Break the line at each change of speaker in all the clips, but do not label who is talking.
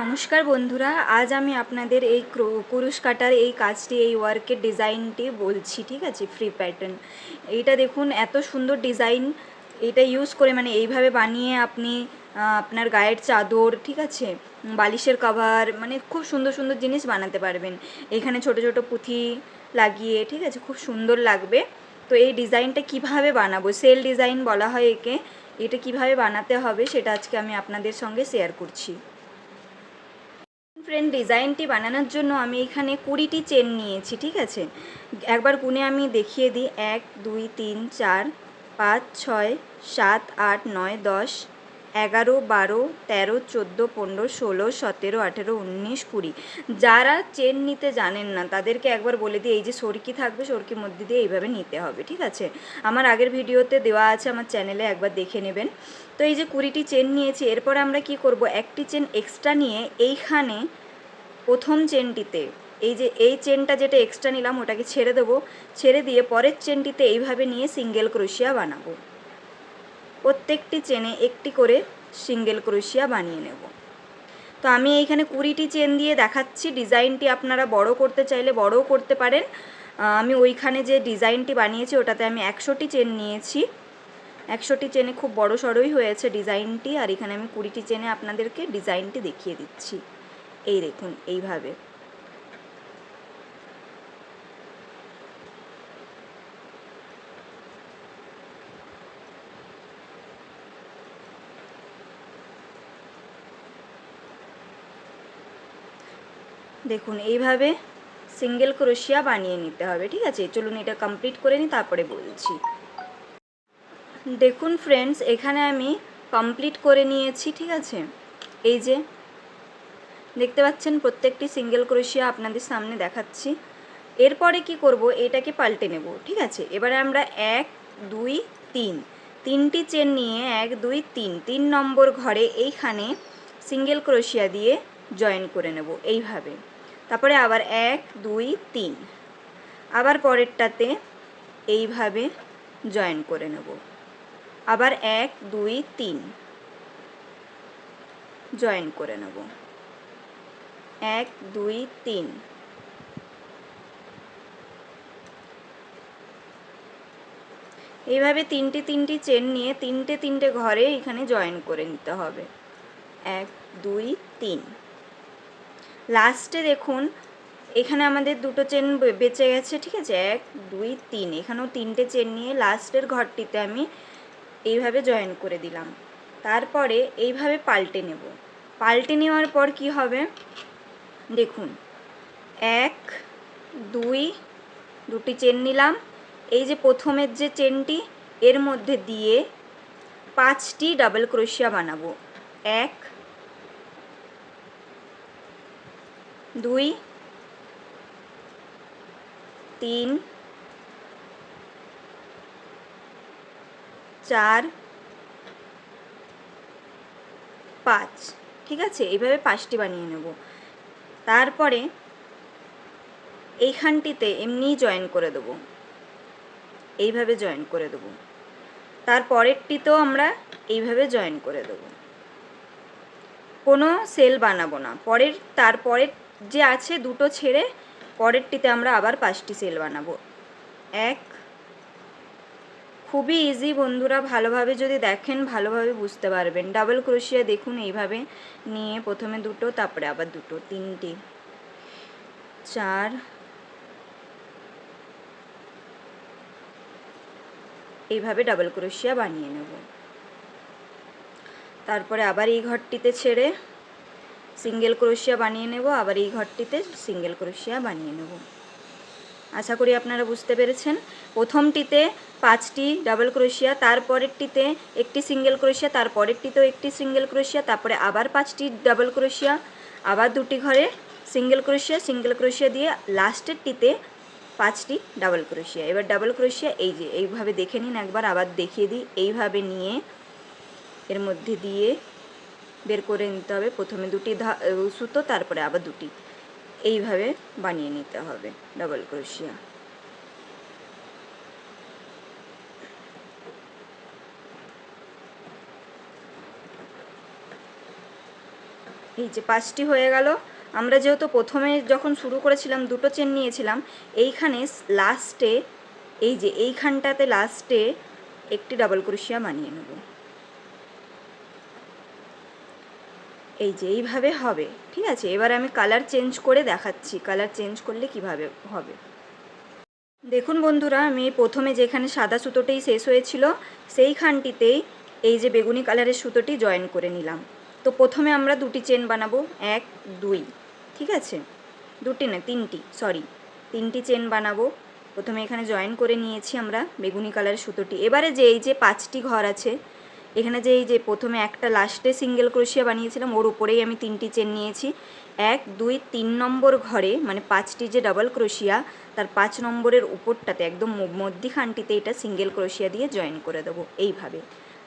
নমস্কার বন্ধুরা আজ আমি আপনাদের এই কুরুশ কাটার এই কাজটি এই ওয়ার্কের ডিজাইনটি বলছি ঠিক আছে ফ্রি প্যাটার্ন এইটা দেখুন এত সুন্দর ডিজাইন এটা ইউজ করে মানে এইভাবে বানিয়ে আপনি আপনার গায়ের চাদর ঠিক আছে বালিশের কভার মানে খুব সুন্দর সুন্দর জিনিস বানাতে পারবেন এখানে ছোট ছোট পুঁথি লাগিয়ে ঠিক আছে খুব সুন্দর লাগবে তো এই ডিজাইনটা কিভাবে বানাবো সেল ডিজাইন বলা হয় একে এটা কিভাবে বানাতে হবে সেটা আজকে আমি আপনাদের সঙ্গে শেয়ার করছি ফ্রেন্ড ডিজাইনটি বানানোর জন্য আমি এখানে কুড়িটি চেন নিয়েছি ঠিক আছে একবার গুনে আমি দেখিয়ে দিই এক দুই তিন চার পাঁচ ছয় সাত আট নয় দশ এগারো বারো তেরো চোদ্দো পনেরো ষোলো সতেরো আঠেরো উনিশ কুড়ি যারা চেন নিতে জানেন না তাদেরকে একবার বলে দিই এই যে সরকি থাকবে সরকির মধ্যে দিয়ে এইভাবে নিতে হবে ঠিক আছে আমার আগের ভিডিওতে দেওয়া আছে আমার চ্যানেলে একবার দেখে নেবেন তো এই যে কুড়িটি চেন নিয়েছি এরপর আমরা কি করব একটি চেন এক্সট্রা নিয়ে এইখানে প্রথম চেনটিতে এই যে এই চেনটা যেটা এক্সট্রা নিলাম ওটাকে ছেড়ে দেবো ছেড়ে দিয়ে পরের চেনটিতে এইভাবে নিয়ে সিঙ্গেল ক্রোশিয়া বানাবো প্রত্যেকটি চেনে একটি করে সিঙ্গেল ক্রোশিয়া বানিয়ে নেব তো আমি এইখানে কুড়িটি চেন দিয়ে দেখাচ্ছি ডিজাইনটি আপনারা বড় করতে চাইলে বড়ও করতে পারেন আমি ওইখানে যে ডিজাইনটি বানিয়েছি ওটাতে আমি একশোটি চেন নিয়েছি একশোটি চেনে খুব বড় সড়োই হয়েছে ডিজাইনটি আর এখানে আমি কুড়িটি চেনে আপনাদেরকে ডিজাইনটি দেখিয়ে দিচ্ছি এই দেখুন এইভাবে দেখুন এইভাবে সিঙ্গেল ক্রোশিয়া বানিয়ে নিতে হবে ঠিক আছে চলুন এটা কমপ্লিট করে নিই তারপরে বলছি দেখুন ফ্রেন্ডস এখানে আমি কমপ্লিট করে নিয়েছি ঠিক আছে এই যে দেখতে পাচ্ছেন প্রত্যেকটি সিঙ্গেল ক্রোশিয়া আপনাদের সামনে দেখাচ্ছি এরপরে কি করব এটাকে পাল্টে নেব ঠিক আছে এবারে আমরা এক দুই তিন তিনটি চেন নিয়ে এক দুই তিন তিন নম্বর ঘরে এইখানে সিঙ্গেল ক্রোশিয়া দিয়ে জয়েন করে নেব এইভাবে তারপরে আবার এক দুই তিন আবার পরেরটাতে এইভাবে জয়েন করে নেব আবার এক দুই তিন জয়েন করে নেব এক দুই তিন এইভাবে তিনটে তিনটি চেন নিয়ে তিনটে তিনটে ঘরে এখানে জয়েন করে নিতে হবে এক দুই তিন লাস্টে দেখুন এখানে আমাদের দুটো চেন বেঁচে গেছে ঠিক আছে এক দুই তিন এখানেও তিনটে চেন নিয়ে লাস্টের ঘরটিতে আমি এইভাবে জয়েন করে দিলাম তারপরে এইভাবে পাল্টে নেব পাল্টে নেওয়ার পর কি হবে দেখুন এক দুই দুটি চেন নিলাম এই যে প্রথমের যে চেনটি এর মধ্যে দিয়ে পাঁচটি ডাবল ক্রোশিয়া বানাবো এক দুই তিন চার পাঁচ ঠিক আছে এইভাবে পাঁচটি বানিয়ে নেবো তারপরে এইখানটিতে এমনি জয়েন করে দেব এইভাবে জয়েন করে দেব তারপরেরটিতেও আমরা এইভাবে জয়েন করে দেব কোনো সেল বানাবো না পরের তারপরের যে আছে দুটো ছেড়ে পরেরটিতে আমরা আবার পাঁচটি সেল বানাবো এক খুবই ইজি বন্ধুরা ভালোভাবে যদি দেখেন ভালোভাবে বুঝতে পারবেন ডাবল ক্রোশিয়া দেখুন এইভাবে নিয়ে প্রথমে দুটো তারপরে আবার দুটো তিনটি চার এইভাবে ডাবল ক্রোশিয়া বানিয়ে নেব তারপরে আবার এই ঘরটিতে ছেড়ে সিঙ্গেল ক্রোশিয়া বানিয়ে নেব আবার এই ঘরটিতে সিঙ্গেল ক্রোশিয়া বানিয়ে নেব আশা করি আপনারা বুঝতে পেরেছেন প্রথমটিতে পাঁচটি ডাবল ক্রোশিয়া তারপরেরটিতে একটি সিঙ্গেল ক্রোশিয়া তারপরেরটিতেও একটি সিঙ্গেল ক্রোশিয়া তারপরে আবার পাঁচটি ডাবল ক্রোশিয়া আবার দুটি ঘরে সিঙ্গেল ক্রোশিয়া সিঙ্গেল ক্রোশিয়া দিয়ে লাস্টেরটিতে পাঁচটি ডাবল ক্রোশিয়া এবার ডাবল ক্রোশিয়া এই যে এইভাবে দেখে নিন একবার আবার দেখিয়ে দিই এইভাবে নিয়ে এর মধ্যে দিয়ে বের করে নিতে হবে প্রথমে দুটি সুতো তারপরে আবার দুটি এইভাবে বানিয়ে নিতে হবে ডবল ক্রোশিয়া এই যে পাঁচটি হয়ে গেল আমরা যেহেতু প্রথমে যখন শুরু করেছিলাম দুটো চেন নিয়েছিলাম এইখানে লাস্টে এই যে এইখানটাতে লাস্টে একটি ডাবল ক্রুশিয়া বানিয়ে নেব এই যে এইভাবে হবে ঠিক আছে এবার আমি কালার চেঞ্জ করে দেখাচ্ছি কালার চেঞ্জ করলে কিভাবে হবে দেখুন বন্ধুরা আমি প্রথমে যেখানে সাদা সুতোটাই শেষ হয়েছিল সেইখানটিতেই এই যে বেগুনি কালারের সুতোটি জয়েন করে নিলাম তো প্রথমে আমরা দুটি চেন বানাবো এক দুই ঠিক আছে দুটি না তিনটি সরি তিনটি চেন বানাবো প্রথমে এখানে জয়েন করে নিয়েছি আমরা বেগুনি কালারের সুতোটি এবারে যে এই যে পাঁচটি ঘর আছে এখানে যে এই যে প্রথমে একটা লাস্টে সিঙ্গেল ক্রোশিয়া বানিয়েছিলাম ওর উপরেই আমি তিনটি চেন নিয়েছি এক দুই তিন নম্বর ঘরে মানে পাঁচটি যে ডাবল ক্রোশিয়া তার পাঁচ নম্বরের উপরটাতে একদম মধ্যিখানটিতে এটা সিঙ্গেল ক্রোশিয়া দিয়ে জয়েন করে দেবো এইভাবে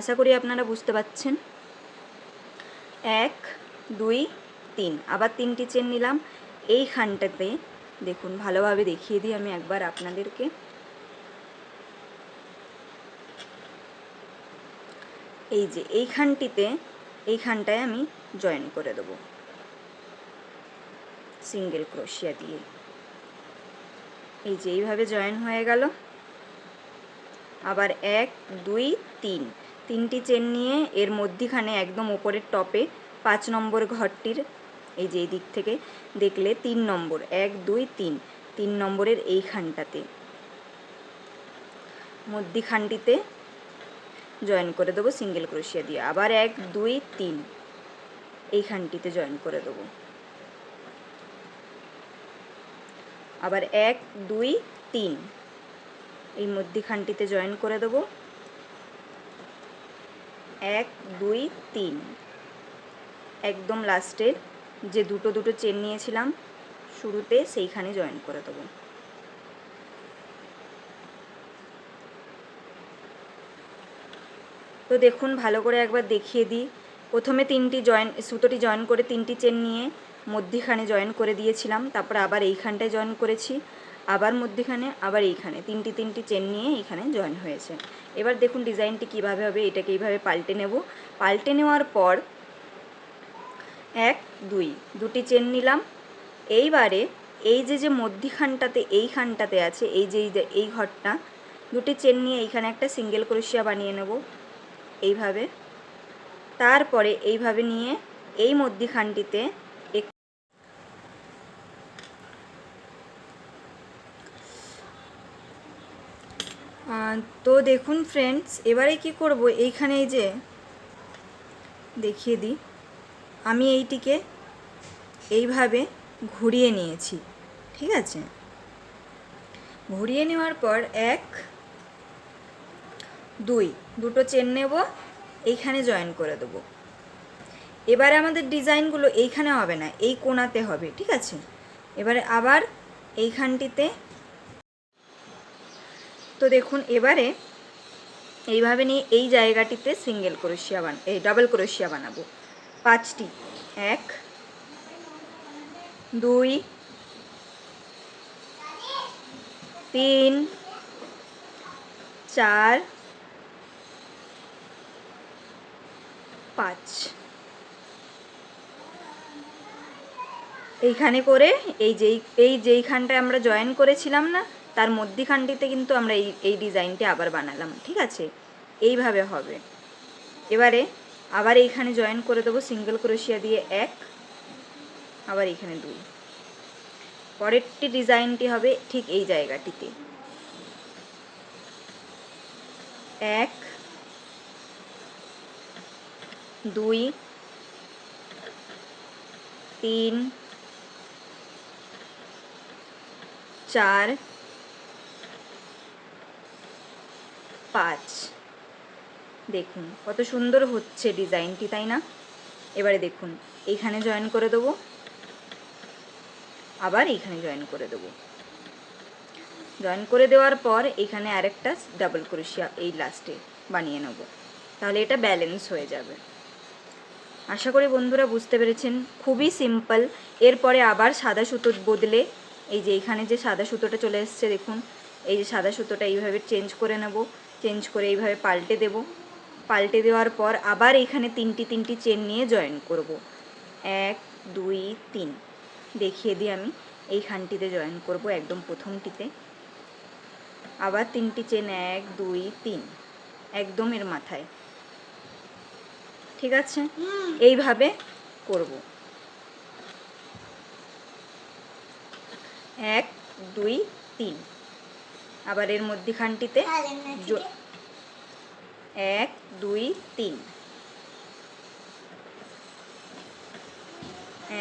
আশা করি আপনারা বুঝতে পাচ্ছেন এক দুই তিন আবার তিনটি চেন নিলাম এইখানটাতে দেখুন ভালোভাবে দেখিয়ে দিই আমি একবার আপনাদেরকে এই যে এইখানটিতে এইখানটায় আমি জয়েন করে দেব সিঙ্গেল ক্রোশিয়া দিয়ে এই যে এইভাবে জয়েন হয়ে গেল আবার এক দুই তিন তিনটি চেন নিয়ে এর মধ্যিখানে একদম ওপরের টপে পাঁচ নম্বর ঘরটির এই যে এই দিক থেকে দেখলে তিন নম্বর এক দুই তিন তিন নম্বরের এইখানটাতে মধ্যিখানটিতে জয়েন করে দেবো সিঙ্গেল ক্রোশিয়া দিয়ে আবার এক দুই তিন এইখানটিতে জয়েন করে দেবো আবার এক দুই তিন এই মধ্যিখানটিতে জয়েন করে দেবো এক দুই তিন একদম লাস্টের যে দুটো দুটো চেন নিয়েছিলাম শুরুতে সেইখানে জয়েন করে দেবো তো দেখুন ভালো করে একবার দেখিয়ে দিই প্রথমে তিনটি জয়েন সুতোটি জয়েন করে তিনটি চেন নিয়ে মধ্যিখানে জয়েন করে দিয়েছিলাম তারপর আবার এইখানটায় জয়েন করেছি আবার মধ্যিখানে আবার এইখানে তিনটি তিনটি চেন নিয়ে এইখানে জয়েন হয়েছে এবার দেখুন ডিজাইনটি কিভাবে হবে এটাকে এইভাবে পাল্টে নেব পাল্টে নেওয়ার পর এক দুই দুটি চেন নিলাম এইবারে এই যে যে মধ্যিখানটাতে এইখানটাতে আছে এই যে এই ঘরটা দুটি চেন নিয়ে এইখানে একটা সিঙ্গেল ক্রোশিয়া বানিয়ে নেব এইভাবে তারপরে এইভাবে নিয়ে এই মধ্যিখানটিতে তো দেখুন ফ্রেন্ডস এবারে কি করব এইখানে যে দেখিয়ে দিই আমি এইটিকে এইভাবে ঘুরিয়ে নিয়েছি ঠিক আছে ঘুরিয়ে নেওয়ার পর এক দুই দুটো চেন নেব এইখানে জয়েন করে দেবো এবারে আমাদের ডিজাইনগুলো এইখানে হবে না এই কোনাতে হবে ঠিক আছে এবারে আবার এইখানটিতে তো দেখুন এবারে এইভাবে নিয়ে এই জায়গাটিতে সিঙ্গেল ক্রোশিয়া বান এই ডাবল ক্রোশিয়া বানাবো পাঁচটি এক দুই তিন চার পাঁচ এইখানে করে এই যেই এই যেইখানটায় আমরা জয়েন করেছিলাম না তার মধ্যিখানটিতে কিন্তু আমরা এই এই ডিজাইনটি আবার বানালাম ঠিক আছে এইভাবে হবে এবারে আবার এইখানে জয়েন করে দেবো সিঙ্গেল ক্রোশিয়া দিয়ে এক আবার এইখানে দুই পরেরটি ডিজাইনটি হবে ঠিক এই জায়গাটিতে এক দুই তিন চার পাঁচ দেখুন কত সুন্দর হচ্ছে ডিজাইনটি তাই না এবারে দেখুন এখানে জয়েন করে দেবো আবার এখানে জয়েন করে দেবো জয়েন করে দেওয়ার পর এখানে আরেকটা ডাবল ক্রোশিয়া এই লাস্টে বানিয়ে নেব তাহলে এটা ব্যালেন্স হয়ে যাবে আশা করি বন্ধুরা বুঝতে পেরেছেন খুবই সিম্পল এরপরে আবার সাদা সুতো বদলে এই যে এখানে যে সাদা সুতোটা চলে এসছে দেখুন এই যে সাদা সুতোটা এইভাবে চেঞ্জ করে নেব চেঞ্জ করে এইভাবে পাল্টে দেব পাল্টে দেওয়ার পর আবার এখানে তিনটি তিনটি চেন নিয়ে জয়েন করব এক দুই তিন দেখিয়ে দিই আমি এইখানটিতে জয়েন করব একদম প্রথমটিতে আবার তিনটি চেন এক দুই তিন একদম এর মাথায় ঠিক আছে এইভাবে করব এক দুই তিন আবার এর মধ্যিখানটিতে হ্যাঁ, এক দুই তিন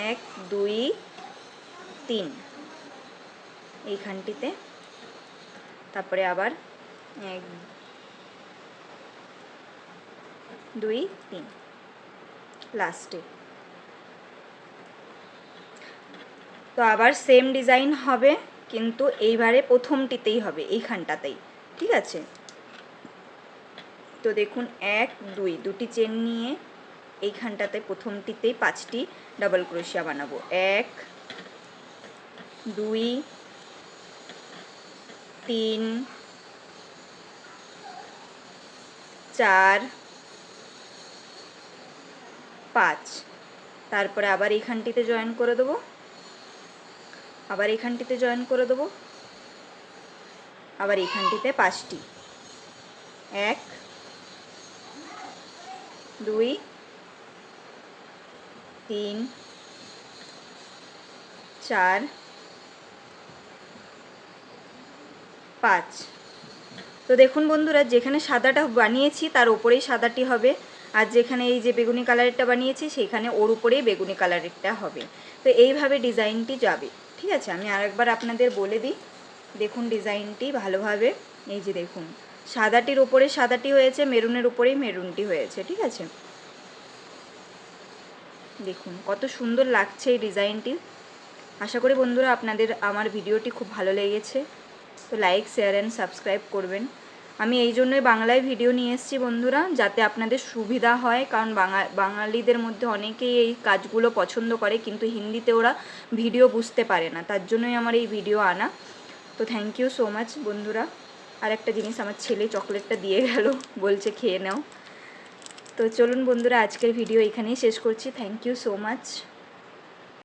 এক দুই তিন এইখানটিতে তারপরে আবার এক দুই তিন লাস্টে তো আবার সেম ডিজাইন হবে কিন্তু এইবারে প্রথমটিতেই হবে এইখানটাতেই ঠিক আছে তো দেখুন এক দুই দুটি চেন নিয়ে এইখানটাতে প্রথমটিতেই পাঁচটি ডাবল ক্রোশিয়া বানাবো এক দুই তিন চার পাঁচ তারপরে আবার এইখানটিতে জয়েন করে দেবো আবার এইখানটিতে জয়েন করে দেবো আবার এইখানটিতে পাঁচটি এক দুই তিন চার পাঁচ তো দেখুন বন্ধুরা যেখানে সাদাটা বানিয়েছি তার ওপরেই সাদাটি হবে আর যেখানে এই যে বেগুনি কালারেরটা বানিয়েছি সেইখানে ওর উপরেই বেগুনি কালারেরটা হবে তো এইভাবে ডিজাইনটি যাবে ঠিক আছে আমি আরেকবার আপনাদের বলে দিই দেখুন ডিজাইনটি ভালোভাবে এই যে দেখুন সাদাটির উপরে সাদাটি হয়েছে মেরুনের উপরেই মেরুনটি হয়েছে ঠিক আছে দেখুন কত সুন্দর লাগছে এই ডিজাইনটি আশা করি বন্ধুরা আপনাদের আমার ভিডিওটি খুব ভালো লেগেছে তো লাইক শেয়ার অ্যান্ড সাবস্ক্রাইব করবেন আমি এই জন্যই বাংলায় ভিডিও নিয়ে এসেছি বন্ধুরা যাতে আপনাদের সুবিধা হয় কারণ বাঙালিদের মধ্যে অনেকেই এই কাজগুলো পছন্দ করে কিন্তু হিন্দিতে ওরা ভিডিও বুঝতে পারে না তার জন্যই আমার এই ভিডিও আনা তো থ্যাংক ইউ সো মাচ বন্ধুরা আর একটা জিনিস আমার ছেলে চকলেটটা দিয়ে গেল বলছে খেয়ে নাও তো চলুন বন্ধুরা আজকের ভিডিও এখানেই শেষ করছি থ্যাংক ইউ সো মাচ